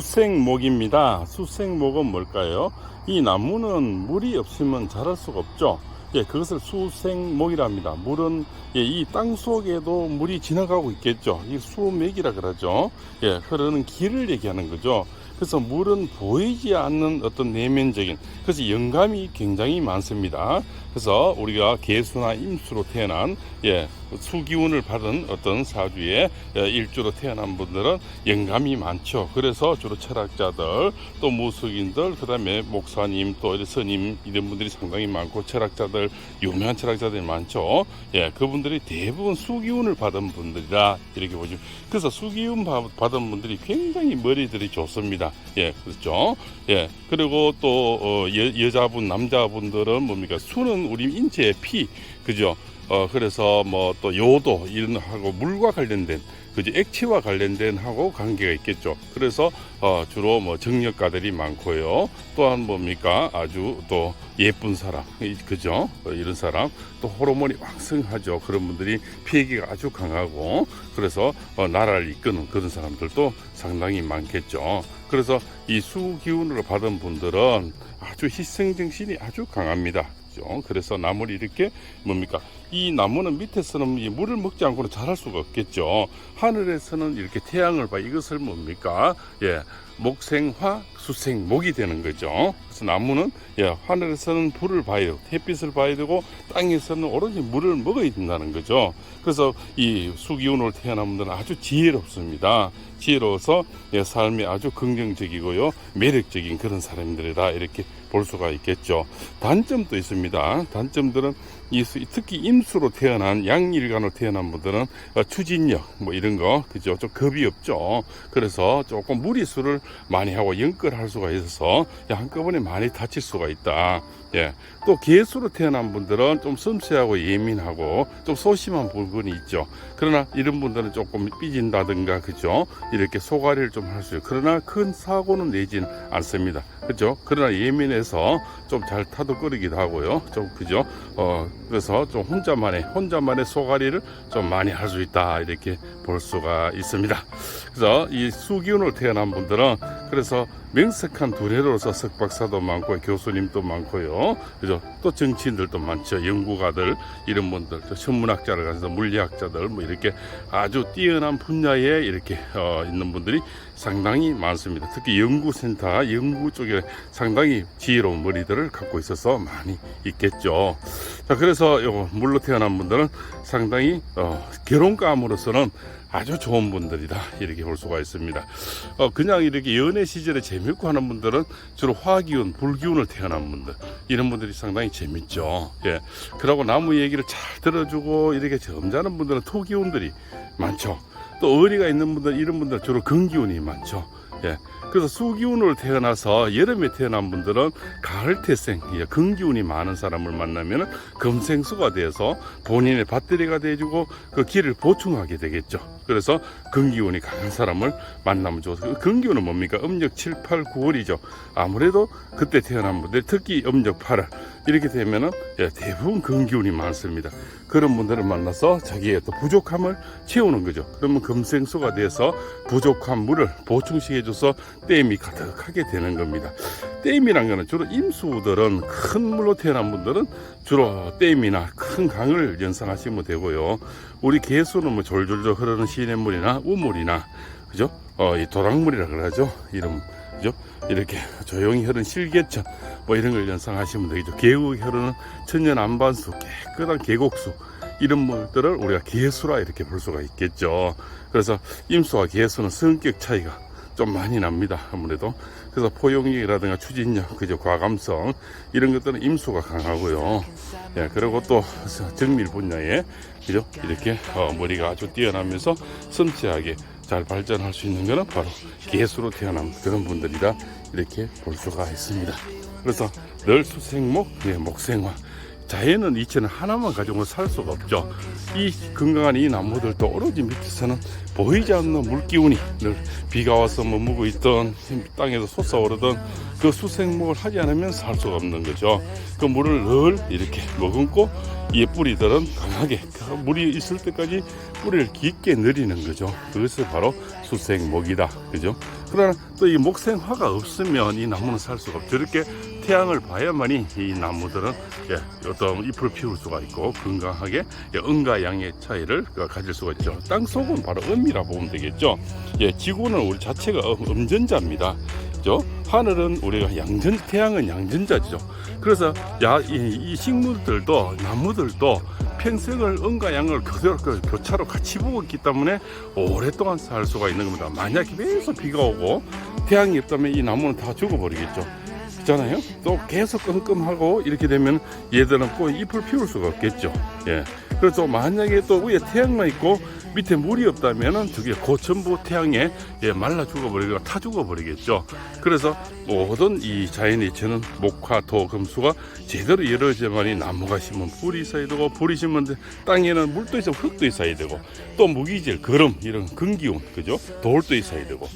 수생목입니다. 수생목은 뭘까요? 이 나무는 물이 없으면 자랄 수가 없죠. 예, 그것을 수생목이랍니다. 물은 예, 이 땅 속에도 물이 지나가고 있겠죠. 이 수맥이라 그러죠. 예, 흐르는 길을 얘기하는 거죠. 그래서 물은 보이지 않는 어떤 내면적인 그래서 영감이 굉장히 많습니다. 그래서 우리가 개수나 임수로 태어난 예, 수기운을 받은 어떤 사주의 예, 일주로 태어난 분들은 영감이 많죠. 그래서 주로 철학자들 또 무속인들 그 다음에 목사님 또 스님 이런 분들이 상당히 많고 철학자들 유명한 철학자들이 많죠. 예, 그분들이 대부분 수기운을 받은 분들이라 이렇게 보죠. 그래서 수기운 받- 받은 분들이 굉장히 머리들이 좋습니다. 예, 그렇죠. 예, 그리고 또 어, 여, 여자분 남자분들은 뭡니까 수는 우리 인체의 피 그죠. 어 그래서 뭐 또 요도 이런 하고 물과 관련된 그죠 액체와 관련된 하고 관계가 있겠죠. 그래서 어 주로 뭐 정력가들이 많고요. 또한 뭡니까 아주 또 예쁜 사람 이- 그죠 어, 이런 사람 또 호르몬이 왕성하죠. 그런 분들이 피해기가 아주 강하고 그래서 어, 나라를 이끄는 그런 사람들도 상당히 많겠죠. 그래서 이 수기운으로 받은 분들은 아주 희생 정신이 아주 강합니다. 그죠? 그래서 나무를 이렇게 뭡니까? 이 나무는 밑에서는 이 물을 먹지 않고는 자랄 수가 없겠죠. 하늘에서는 이렇게 태양을 봐. 이것을 뭡니까? 예. 목생화, 수생목이 되는 거죠. 그래서 나무는 예, 하늘에서는 불을 되고 햇빛을 봐야 되고 땅에서는 오로지 물을 먹어야 된다는 거죠. 그래서 이 수기운으로 태어난 분들은 아주 지혜롭습니다. 지혜로워서 예, 삶이 아주 긍정적이고요. 매력적인 그런 사람들이다. 이렇게 볼 수가 있겠죠. 단점도 있습니다. 단점들은 특히 임수로 태어난 양일간으로 태어난 분들은 어, 추진력 뭐 이런 거 그죠 좀 겁이 없죠. 그래서 조금 무리수를 많이 하고 연끌할 수가 있어서 한꺼번에 많이 다칠 수가 있다. 예. 또 개수로 태어난 분들은 좀 섬세하고 예민하고 좀 소심한 부분이 있죠. 그러나 이런 분들은 조금 삐진다든가 그죠? 이렇게 소가리를 좀 할 수 있어요. 그러나 큰 사고는 내진 않습니다. 그죠? 그러나 예민해서 좀 잘 타도거리기도 하고요. 좀 그죠? 어 그래서 좀 혼자만의 혼자만의 소가리를 좀 많이 할 수 있다 이렇게 볼 수가 있습니다. 그래서 이 수기운으로 태어난 분들은 그래서 명석한 두뇌로서 석박사도 많고 교수님도 많고요. 그죠? 또 정치인들도 많죠. 연구가들 이런 분들, 또 천문학자를 가서 물리학자들 뭐 이렇게 아주 뛰어난 분야에 이렇게 어, 있는 분들이 상당히 많습니다. 특히 연구센터, 연구 쪽에 상당히 지혜로운 머리들을 갖고 있어서 많이 있겠죠. 자, 그래서 요 물로 태어난 분들은 상당히 어, 결혼감으로서는 아주 좋은 분들이다 이렇게 볼 수가 있습니다. 어, 그냥 이렇게 연애 시절에 재밌고 하는 분들은 주로 화기운, 불기운을 태어난 분들 이런 분들이 상당히 재밌죠. 예, 그러고 나무 얘기를 잘 들어주고 이렇게 점잖은 분들은 토기운들이 많죠. 또 의리가 있는 분들 이런 분들 주로 금기운이 많죠. 예. 그래서 수기운으로 태어나서 여름에 태어난 분들은 가을 태생, 예, 금기운이 많은 사람을 만나면 금생수가 돼서 본인의 배터리가 돼주고 그 길을 보충하게 되겠죠. 그래서 금기운이 강한 사람을 만나면 그 금기운은 뭡니까? 음력 7, 8, 9월이죠. 아무래도 그때 태어난 분들 특히 음력 8월 이렇게 되면은 예, 대부분 금기운이 많습니다. 그런 분들을 만나서 자기의 또 부족함을 채우는 거죠. 그러면 금생수가 돼서 부족한 물을 보충시켜줘서 댐이 가득하게 되는 겁니다. 댐이란 거는 주로 임수들은 큰 물로 태어난 분들은 주로 댐이나 큰 강을 연상하시면 되고요. 우리 개수는 뭐 졸졸졸 흐르는 시냇물이나 우물이나 그죠? 어, 이 도랑물이라 그러죠. 이름 그죠? 이렇게 조용히 흐르는 실개천 뭐 이런 걸 연상하시면 되겠죠. 계곡이 흐르는 천년 안반수, 깨끗한 계곡수 이런 물들을 우리가 개수라 이렇게 볼 수가 있겠죠. 그래서 임수와 개수는 성격 차이가 좀 많이 납니다. 아무래도 그래서 포용력이라든가 추진력, 그죠 과감성 이런 것들은 임수가 강하고요. 예, 그리고 또 정밀 분야에 그죠 이렇게 어, 머리가 아주 뛰어나면서 섬세하게 잘 발전할 수 있는 것은 바로 개수로 태어난 그런 분들이다 이렇게 볼 수가 있습니다. 그래서 늘 수생목, 예, 목생화. 자연은 이체는 하나만 가지고 살 수가 없죠. 이 건강한 이 나무들도 오로지 밑에서는 보이지 않는 물기운이 늘 비가 와서 머무고 있던 땅에서 솟아오르던 그 수생목을 하지 않으면 살 수가 없는 거죠. 그 물을 늘 이렇게 머금고 이 뿌리들은 강하게 그 물이 있을 때까지 뿌리를 깊게 내리는 거죠. 그것이 바로 수생목이다. 그죠? 그러나 또 이 목생화가 없으면 이 나무는 살 수가 없죠. 이렇게 태양을 봐야만이 이 나무들은 예, 어떤 잎을 피울 수가 있고 건강하게 예, 음과 양의 차이를 그 가질 수가 있죠. 땅 속은 바로 음이라 보면 되겠죠. 예, 지구는 우리 자체가 음, 음전자입니다. 그죠? 하늘은 우리가 양전, 태양은 양전자죠. 그래서 야, 이, 이 식물들도 나무들도 평생을 음과 양을 그대로 그 교차로 같이 보고 있기 때문에 오랫동안 살 수가 있는 겁니다. 만약에 계속 비가 오고 태양이 없다면 이 나무는 다 죽어버리겠죠. 그렇잖아요. 또 계속 끔끔하고 이렇게 되면 얘들은 또 잎을 피울 수가 없겠죠. 예. 그래서 만약에 또 위에 태양만 있고 밑에 물이 없다면은 저게 그 전부 태양에 예, 말라 죽어버리거나 타 죽어버리겠죠. 그래서 모든 이 자연의 저는 목화, 토, 금수가 제대로 이루어져야만이 나무가 심으면 뿌리 있어야 되고 뿌리 심으면 땅에는 물도 있어 흙도 있어야 되고 또 무기질, 거름 이런 근기운 그죠? 돌도 있어야 되고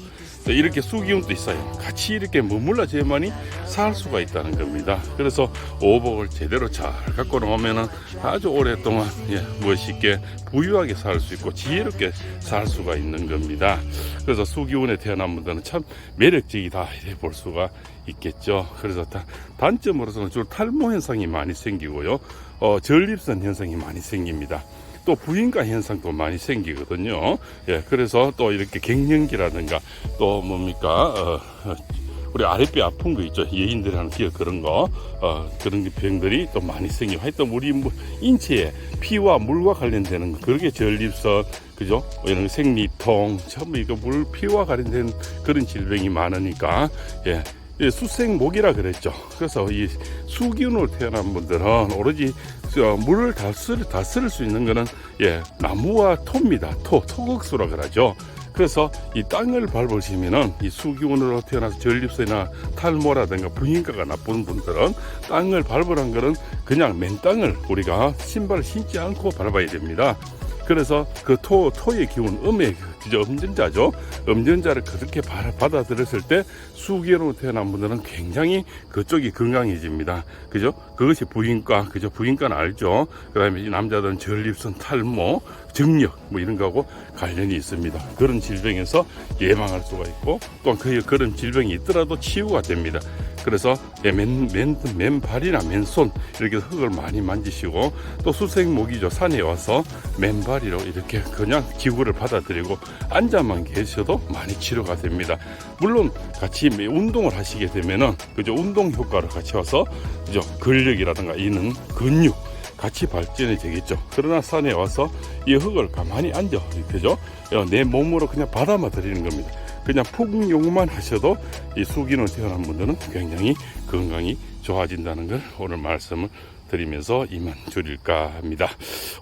또 이렇게 수기운도 있어요. 같이 이렇게 머물러져야만이 살 수가 있다는 겁니다. 그래서 오복을 제대로 잘 갖고 나오면은 아주 오랫동안 예, 멋있게 부유하게 살 수 있고 지혜롭게 살 수가 있는 겁니다. 그래서 수기운에 태어난 분들은 참 매력적이다 이렇게 볼 수가 있겠죠. 그래서 다- 단점으로서는 주로 탈모 현상이 많이 생기고요. 어, 전립선 현상이 많이 생깁니다. 또 부인과 현상도 많이 생기거든요. 예, 그래서 또 이렇게 갱년기라든가 또 뭡니까 어, 어, 우리 아랫배 아픈 거 있죠. 예인들이 하는 기억 그런 거 어, 그런 병들이 또 많이 생기고 하여튼 우리 뭐 인체에 피와 물과 관련되는 거 그렇게 전립선 그죠? 이런 생리통 전부 이거 물 피와 관련된 그런 질병이 많으니까 예. 예, 수생목이라 그랬죠. 그래서 이 수기운으로 태어난 분들은 오로지 어, 물을 다스릴, 다스릴 수 있는 거는 예, 나무와 토입니다. 토, 토극수라 그러죠. 그래서 이 땅을 밟으시면은 이 수기운으로 태어나서 전립선이나 탈모라든가 부인가가 나쁜 분들은 땅을 밟으란 거는 그냥 맨 땅을 우리가 신발을 신지 않고 밟아야 됩니다. 그래서 그 토, 토의 기운, 음의 그저 음전자죠. 음전자를 그렇게 받아- 받아들였을 때 수기로 태어난 분들은 굉장히 그쪽이 건강해집니다. 그죠? 그것이 부인과, 그죠? 부인과는 알죠? 그 다음에 이 남자들은 전립선, 탈모, 정력, 뭐 이런 거하고 관련이 있습니다. 그런 질병에서 예방할 수가 있고, 또한 그, 그런 질병이 있더라도 치유가 됩니다. 그래서 예, 맨, 맨, 맨발이나 맨손 이렇게 흙을 많이 만지시고 또 수생목이죠 산에 와서 맨발이로 이렇게 그냥 기구를 받아들이고 앉아만 계셔도 많이 치료가 됩니다. 물론 같이 운동을 하시게 되면은 그죠 운동 효과를 같이 와서 그죠 근력이라든가 이는 근육 같이 발전이 되겠죠. 그러나 산에 와서 이 흙을 가만히 앉아, 그죠? 내 몸으로 그냥 받아만 들이는 겁니다. 그냥 phục 용만 하셔도 이 수기는 태어난 분들은 굉장히 건강이 좋아진다는 걸 오늘 말씀을 드리면서 이만 줄일까 합니다.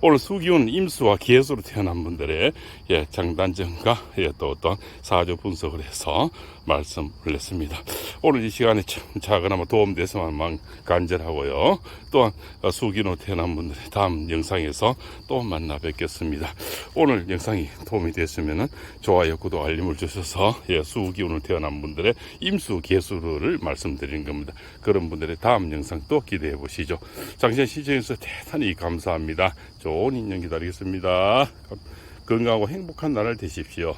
오늘 수기운 임수와 기해수로 태어난 분들의 예, 장단점과 예, 또 어떤 사조 분석을 해서 말씀을 했습니다. 오늘 이 시간에 참 작은아마 도움돼서만 간절하고요. 또한 어, 수기로 태어난 분들의 다음 영상에서 또 만나 뵙겠습니다. 오늘 영상이 도움이 됐으면 좋아요, 구독, 알림을 주셔서 예, 수기운을 태어난 분들의 임수 개수를 말씀드린 겁니다. 그런 분들의 다음 영상 또 기대해 보시죠. 장시간 시청해주셔서 대단히 감사합니다. 좋은 인연 기다리겠습니다. 건강하고 행복한 날을 되십시오.